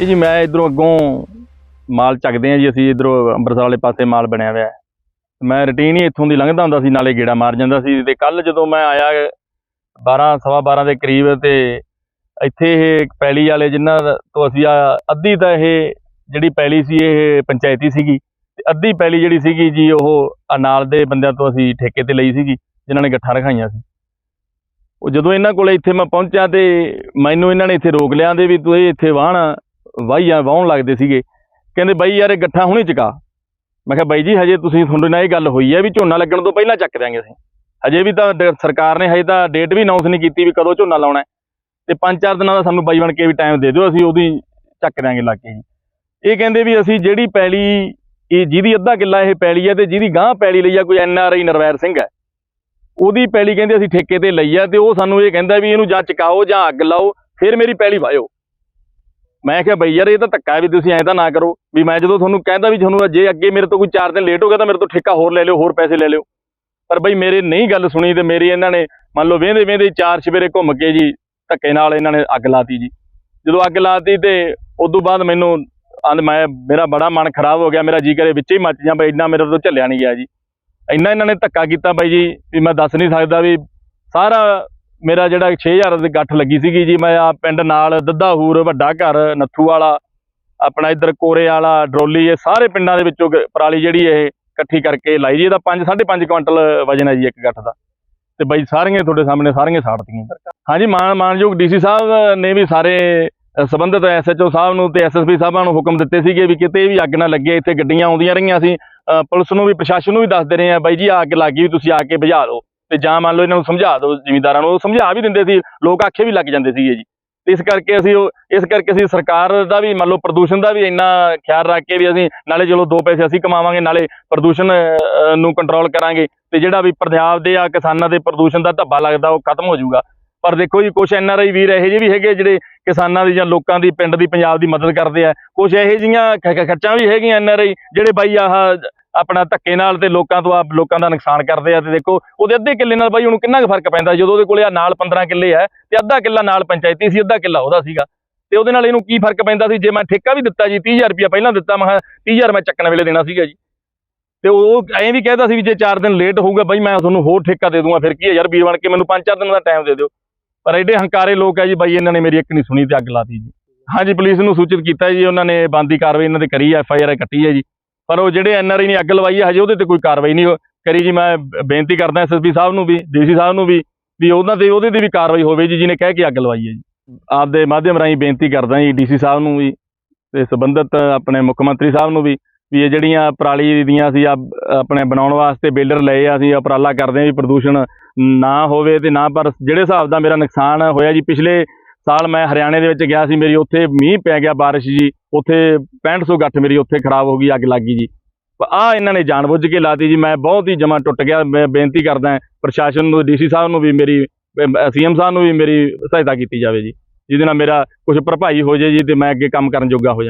ਇਹ ਜੀ ਮੈਂ ਇਧਰੋਂ ਅੱਗੋਂ ਮਾਲ ਚੱਕਦੇ ਆ ਜੀ, ਅਸੀਂ ਇਧਰੋਂ ਅੰਮ੍ਰਿਤਸਰ ਵਾਲੇ ਪਾਸੇ ਮਾਲ ਬਣਿਆ ਹੋਇਆ ਮੈਂ ਰੁਟੀਨ ਹੀ ਇੱਥੋਂ ਦੀ ਲੰਘਦਾ ਹੁੰਦਾ ਸੀ, ਨਾਲੇ ਗੇੜਾ ਮਾਰ ਜਾਂਦਾ ਸੀ ਤੇ ਕੱਲ ਜਦੋਂ ਮੈਂ ਆਇਆ 12 ਸਵਾ 12 ਦੇ ਕਰੀਬ ਤੇ ਇੱਥੇ ਇਹ ਪੈਲੀ ਵਾਲੇ ਜਿਨ੍ਹਾਂ ਤੋਂ ਅਸੀਂ ਆ, ਅੱਧੀ ਤਾਂ ਇਹ ਜਿਹੜੀ ਪੈਲੀ ਸੀ, ਇਹ ਪੰਚਾਇਤੀ ਸੀਗੀ। ਤੇ ਅੱਧੀ ਪੈਲੀ ਜਿਹੜੀ ਸੀਗੀ ਜੀ, ਉਹ ਆ ਨਾਲ ਦੇ ਬੰਦਿਆਂ ਤੋਂ ਅਸੀਂ ਠੇਕੇ ਤੇ ਲਈ ਸੀਗੀ, ਜਿਨ੍ਹਾਂ ਨੇ ਗੱਠਾਂ ਰਖਾਈਆਂ ਸੀ। ਉਹ ਜਦੋਂ ਇਹਨਾਂ ਕੋਲੇ ਇੱਥੇ ਮੈਂ ਪਹੁੰਚਿਆ ਤੇ ਮੈਨੂੰ ਇਹਨਾਂ ਨੇ ਇੱਥੇ ਰੋਕ ਲਿਆ ਦੇ ਵੀ ਤੂੰ ਇਹ ਇੱਥੇ ਵਾਹਣ। ਵਾਹੀਆਂ ਵਾਹਣ ਲੱਗਦੇ ਸੀਗੇ। ਕਹਿੰਦੇ ਬਾਈ ਯਾਰ ਇਹ ਗੱਠਾ ਹੁਣੇ ਚੁਕਾ। ਮੈਂ ਕਿਹਾ ਬਾਈ ਜੀ, ਹਜੇ ਤੁਸੀਂ ਤੁਹਾਡੇ ਨਾਲ ਇਹ ਗੱਲ ਹੋਈ ਹੈ ਵੀ ਝੋਨਾ ਲੱਗਣ ਤੋਂ ਪਹਿਲਾਂ ਚੱਕ ਦਿਆਂਗੇ ਅਸੀਂ। ਹਜੇ ਵੀ ਤਾਂ ਡ- ਸਰਕਾਰ ਨੇ ਹਜੇ ਤਾਂ ਡੇਟ ਵੀ ਅਨਾਉਂਸ ਨਹੀਂ ਕੀਤੀ ਵੀ ਕਦੋਂ ਝੋਨਾ ਲਾਉਣਾ ਹੈ। ਤੇ ਪੰਜ ਚਾਰ ਦਿਨਾਂ ਦਾ ਸਾਨੂੰ ਬਾਈ ਬਣ ਕੇ ਵੀ ਟਾਈਮ ਦੇ ਦਿਓ, ਅਸੀਂ ਉਹਦੀ ਚੱਕ ਦਿਆਂਗੇ ਲਾ ਕੇ ਜੀ। ਇਹ ਕਹਿੰਦੇ ਵੀ ਅਸੀਂ ਜਿਹੜੀ ਪੈਲੀ, ਇਹ ਜਿਹਦੀ ਅੱਧਾ ਕਿੱਲਾ ਇਹ ਪੈਲੀ ਹੈ ਤੇ ਜਿਹਦੀ ਗਾਂ ਪੈਲੀ ਲਈ ਆ, ਕੋਈ N R I Narvair Singh ਹੈ। ਉਹਦੀ ਪੈਲੀ ਕਹਿੰਦੇ ਅਸੀਂ ਠੇਕੇ ਤੇ ਲਈ ਆ ਤੇ ਉਹ ਸਾਨੂੰ ਇਹ ਕਹਿੰਦਾ ਵੀ ਇਹਨੂੰ ਜਾਂ ਚਕਾਓ ਜਾਂ ਅੱਗ ਲਾਓ, ਫਿਰ ਮੇਰੀ ਪੈਲੀ ਵਾਇਓ। ਮੈਂ ਕਿਹਾ ਬਈ ਯਾਰ ਇਹ ਤਾਂ ਧੱਕਾ ਵੀ ਤੁਸੀਂ ਐਂ ਤਾਂ ਨਾ ਕਰੋ ਵੀ ਮੈਂ ਜਦੋਂ ਤੁਹਾਨੂੰ ਕਹਿੰਦਾ ਵੀ ਤੁਹਾਨੂੰ ਜੇ ਅੱਗੇ ਮੇਰੇ ਤੋਂ ਕੋਈ 4 ਦਿਨ ਲੇਟ ਹੋ ਗਿਆ ਤਾਂ ਮੇਰੇ ਤੋਂ ਠੇਕਾ ਹੋਰ ਲੈ ਲਿਓ, ਹੋਰ ਪੈਸੇ ਲੈ ਲਿਓ। ਪਰ ਬਈ ਮੇਰੇ ਨਹੀਂ ਗੱਲ ਸੁਣੀ ਤੇ ਮੇਰੀ ਇਹਨਾਂ ਨੇ ਮੰਨ ਲਓ ਵੇਂਦੇ ਵੇਂਦੇ ਚਾਰ ਛਵੇਰੇ ਘੁੰਮ ਕੇ ਜੀ ਧੱਕੇ ਨਾਲ ਇਹਨਾਂ ਨੇ ਅੱਗ ਲਾਤੀ ਜੀ। ਜਦੋਂ ਅੱਗ ਲਾਤੀ ਤੇ ਉਦੋਂ ਬਾਅਦ ਮੈਨੂੰ ਮੈਂ ਮੇਰਾ ਬੜਾ ਮਨ ਖਰਾਬ ਹੋ ਗਿਆ, ਮੇਰਾ ਜੀ ਕਰੇ ਵਿੱਚੇ ਹੀ ਮੱਚ ਜਾਂ ਬਈ ਇੰਨਾ ਮੇਰੇ ਤੋਂ ਝੱਲਿਆ ਨਹੀਂ ਗਿਆ ਜੀ। ਇੰਨਾ ਇਹਨਾਂ ਨੇ ਧੱਕਾ ਕੀਤਾ ਬਾਈ ਜੀ ਵੀ ਮੈਂ ਦੱਸ ਨਹੀਂ ਸਕਦਾ ਵੀ ਸਾਰਾ ਮੇਰਾ ਜਿਹੜਾ 6000 ਦੀ ਗੱਠ ਲੱਗੀ ਸੀਗੀ ਜੀ ਮੈਂ ਆ ਪਿੰਡ ਨਾਲ ਦੱਦਾਹੂਰ ਵੱਡਾ ਘਰ ਨੱਥੂ ਵਾਲਾ ਆਪਣਾ ਇੱਧਰ ਕੋਰੇ ਵਾਲਾ ਡਰੋਲੀ ਇਹ ਸਾਰੇ ਪਿੰਡਾਂ ਦੇ ਵਿੱਚੋਂ ਪਰਾਲੀ ਜਿਹੜੀ ਇਹ ਇਕੱਠੀ ਕਰਕੇ ਲਾਈ ਜੀ ਇਹਦਾ 5 5.5 ਕੁਇੰਟਲ ਵਜਨ ਹੈ ਜੀ ਇੱਕ ਗੱਠ ਦਾ। ਤੇ ਬਾਈ ਸਾਰੀਆਂ ਤੁਹਾਡੇ ਸਾਹਮਣੇ ਸਾਰੀਆਂ ਸਾੜਤੀਆਂ ਹਾਂਜੀ ਮਾਨ ਮਾਨਯੋਗ ਡੀਸੀ ਸਾਹਿਬ ਨੇ ਵੀ ਸਾਰੇ ਅ, ਸੰਬੰਧਿਤ ਐਸਐਚਓ ਸਾਹਿਬ ਨੂੰ ਤੇ ਐਸਐਸਪੀ ਸਾਹਿਬਾਂ ਨੂੰ ਹੁਕਮ ਦਿੱਤੇ ਸੀਗੇ ਵੀ ਕਿਤੇ ਵੀ ਅੱਗ ਨਾ ਲੱਗੇ ਇੱਥੇ ਗੱਡੀਆਂ ਆਉਂਦੀਆਂ ਰਹੀਆਂ ਸੀ। ਪੁਲਿਸ ਨੂੰ ਵੀ ਪ੍ਰਸ਼ਾਸਨ ਨੂੰ ਵੀ ਦੱਸਦੇ ਰਹੇ ਆ ਬਾਈ ਜੀ ਆਹ ਅੱਗ ਲੱਗ ਗਈ ਵੀ ਤੁਸੀਂ ਆ ਕੇ ਬੁਝਾ ਦਿਓ। ਤੇ ਜਾਂ ਮੰਨ ਲਓ ਇਹਨਾਂ ਨੂੰ ਸਮਝਾ ਦਿਓ ਜ਼ਿਮੀਂਦਾਰਾਂ ਨੂੰ, ਉਹ ਸਮਝਾ ਵੀ ਦਿੰਦੇ ਸੀ, ਲੋਕ ਆਖੇ ਵੀ ਲੱਗ ਜਾਂਦੇ ਸੀਗੇ ਜੀ। ਤੇ ਇਸ ਕਰਕੇ ਅਸੀਂ ਉਹ, ਇਸ ਕਰਕੇ ਅਸੀਂ ਸਰਕਾਰ ਦਾ ਵੀ, ਮੰਨ ਲਓ ਪ੍ਰਦੂਸ਼ਣ ਦਾ ਵੀ ਇੰਨਾ ਖਿਆਲ ਰੱਖ ਕੇ ਵੀ ਅਸੀਂ ਨਾਲੇ ਚਲੋ ਦੋ ਪੈਸੇ ਅਸੀਂ ਕਮਾਵਾਂਗੇ, ਨਾਲੇ ਪ੍ਰਦੂਸ਼ਣ ਨੂੰ ਕੰਟਰੋਲ ਕਰਾਂਗੇ, ਤੇ ਜਿਹੜਾ ਵੀ ਪੰਜਾਬ ਦੇ ਆ ਕਿਸਾਨਾਂ ਦੇ ਪ੍ਰਦੂਸ਼ਣ ਦਾ ਧੱਬਾ ਲੱਗਦਾ ਉਹ ਖਤਮ ਹੋ ਜਾਊਗਾ। ਪਰ ਦੇਖੋ ਜੀ ਕੁਝ ਐਨਆਰਆਈ ਵੀਰ ਇਹੋ ਜਿਹੇ ਵੀ ਹੈਗੇ ਜਿਹੜੇ ਕਿਸਾਨਾਂ ਦੀ ਜਾਂ ਲੋਕਾਂ ਦੀ, ਪਿੰਡ ਦੀ ਪੰਜਾਬ ਦੀ ਮਦਦ ਕਰਦੇ ਆ। ਕੁਝ ਇਹੋ ਜਿਹੀਆਂ ਖ- ਖ- ਖੱਚਾਂ ਵੀ ਹੈਗੀਆਂ ਐਨਆਰਆਈ ਜਿਹੜੇ ਬਾਈ ਆਹ ਆਪਣਾ ਧੱਕੇ ਨਾਲ ਤੇ ਲੋਕਾਂ ਤੋਂ ਆਪ ਲੋਕਾਂ ਦਾ ਨੁਕਸਾਨ ਕਰਦੇ ਆ ਤੇ ਦੇਖੋ, ਉਹਦੇ ਅੱਧੇ ਕਿੱਲੇ ਨਾਲ ਬਾਈ ਉਹਨੂੰ ਕਿੰਨਾ ਕੁ ਫ਼ਰਕ ਪੈਂਦਾ? ਜਦੋਂ ਉਹਦੇ ਕੋਲੇ ਆ ਨਾਲ 15 ਕਿੱਲੇ ਆ ਤੇ ਅੱਧਾ ਕਿੱਲਾ ਨਾਲ ਪੰਚਾਇਤੀ ਸੀ, ਅੱਧਾ ਕਿੱਲਾ ਉਹਦਾ ਸੀਗਾ। ਤੇ ਉਹਦੇ ਨਾਲ ਇਹਨੂੰ ਕੀ ਫ਼ਰਕ ਪੈਂਦਾ ਸੀ? ਜੇ ਮੈਂ ਠੇਕਾ ਵੀ ਦਿੱਤਾ ਜੀ 30000 ਰੁਪਇਆ ਪਹਿਲਾਂ ਦਿੱਤਾ, ਮੈਂ ਕਿਹਾ 30000 ਮੈਂ ਚੱਕਣ ਵੇਲੇ ਦੇਣਾ ਸੀਗਾ ਜੀ। ਤੇ ਉਹ ਐਂ ਵੀ ਕਹਿਦਾ ਸੀ ਵੀ ਜੇ 4 ਦਿਨ ਲੇਟ ਹੋਊਗਾ, ਬਾਈ ਮੈਂ ਤੁਹਾਨੂੰ ਹੋਰ ਠੇਕਾ ਦੇ ਦੂੰਗਾ, ਫਿਰ ਕੀ ਹੈ ਯਾਰ ਵੀਰ ਬਣ ਕੇ ਮੈਨੂੰ 5-4 ਦਿਨ ਦਾ ਟਾਈਮ ਦੇ ਦਿਓ। ਪਰ ਐਡੇ ਹੰਕਾਰੇ ਲੋਕ ਹੈ ਜੀ, ਬਾਈ ਇਹਨਾਂ ਨੇ ਮੇਰੀ ਇੱਕ ਨਹੀਂ ਸੁਣੀ ਤੇ ਅੱਗ ਲਾਤੀ ਜੀ। ਹਾਂਜੀ, ਪੁਲਿਸ ਨੂੰ ਸੂਚਿਤ ਕੀਤਾ ਜੀ, ਉਹਨਾਂ ਨੇ ਬੰਦੀ ਕਾਰਵਾਈ ਇਹਨਾਂ ਦੇ ਕਰੀ, ਐਫ ਆਈ ਆਰ ਕੱਟੀ ਹੈ ਜੀ। ਪਰ ਉਹ ਜਿਹੜੇ ਐਨ ਆਰ ਆਈ ਨੇ ਅੱਗ ਲਵਾਈ ਹੈ ਹਜੇ ਉਹਦੇ ਤੇ ਕੋਈ ਕਾਰਵਾਈ ਨਹੀਂ ਕਰੀ ਜੀ, ਮੈਂ ਬੇਨਤੀ ਕਰਦਾ ਐਸਐਸਪੀ ਸਾਹਿਬ ਨੂੰ ਵੀ, ਡੀਸੀ ਸਾਹਿਬ ਨੂੰ ਵੀ ਵੀ ਉਹਨਾਂ ਤੇ ਉਹਦੇ ਤੇ ਵੀ ਕਾਰਵਾਈ ਹੋਵੇ ਜੀ, ਜਿਹਨੇ ਕਹਿ ਕੇ ਅੱਗ ਲਵਾਈ ਹੈ ਜੀ। ਆਪਦੇ ਮਾਧਿਅਮ ਰਾਹੀਂ ਬੇਨਤੀ ਕਰਦਾ ਜੀ, ਡੀਸੀ ਸਾਹਿਬ ਨੂੰ ਵੀ, ਤੇ ਸੰਬੰਧਿਤ ਆਪਣੇ ਮੁੱਖ ਮੰਤਰੀ ਸਾਹਿਬ ਨੂੰ ਵੀ ਵੀ ਇਹ ਜਿਹੜੀਆਂ ਪਰਾਲੀ ਦੀਆਂ ਸੀ ਆਪਣੇ ਬਣਾਉਣ ਵਾਸਤੇ ਬੇਲਰ ਲਏ ਆ, ਅਸੀਂ ਉਪਰਾਲਾ ਕਰਦੇ ਹਾਂ ਵੀ ਪ੍ਰਦੂਸ਼ਣ ਨਾ ਹੋਵੇ ਤੇ ਨਾ, ਪਰ ਜਿਹੜੇ ਹਿਸਾਬ ਦਾ ਮੇਰਾ ਨੁਕਸਾਨ ਹੋਇਆ ਜੀ, ਪਿਛਲੇ ਸਾਲ ਮੈਂ ਹਰਿਆਣੇ ਦੇ ਵਿੱਚ ਗਿਆ ਸੀ, ਮੇਰੀ ਉੱਥੇ ਮੀਂਹ ਪੈ ਗਿਆ ਬਾਰਿਸ਼ ਜੀ, ਉੱਥੇ 6500 ਗੱਠ ਮੇਰੀ ਉੱਥੇ ਖਰਾਬ ਹੋ ਗਈ, ਅੱਗ ਲੱਗ ਗਈ ਜੀ। ਆ ਇਹਨਾਂ ਨੇ ਜਾਣਬੁੱਝ ਕੇ ਲਾਤੀ ਜੀ, ਮੈਂ ਬਹੁਤ ਹੀ ਜਮਾ ਟੁੱਟ ਗਿਆ, ਮੈਂ ਬੇਨਤੀ ਕਰਦਾ ਪ੍ਰਸ਼ਾਸਨ ਨੂੰ, ਡੀਸੀ ਸਾਹਿਬ ਨੂੰ ਵੀ ਮੇਰੀ ਸੀਐਮ ਸਾਹਿਬ ਨੂੰ ਵੀ ਮੇਰੀ ਸਹਾਇਤਾ ਕੀਤੀ ਜਾਵੇ ਜੀ, ਜਿਹਦੇ ਨਾਲ ਮੇਰਾ ਕੁਝ ਭਰਪਾਈ ਹੋ ਜਾਏ ਜੀ, ਤੇ ਮੈਂ ਅੱਗੇ ਕੰਮ ਕਰਨ ਜੋਗਾ ਹੋ ਜਾ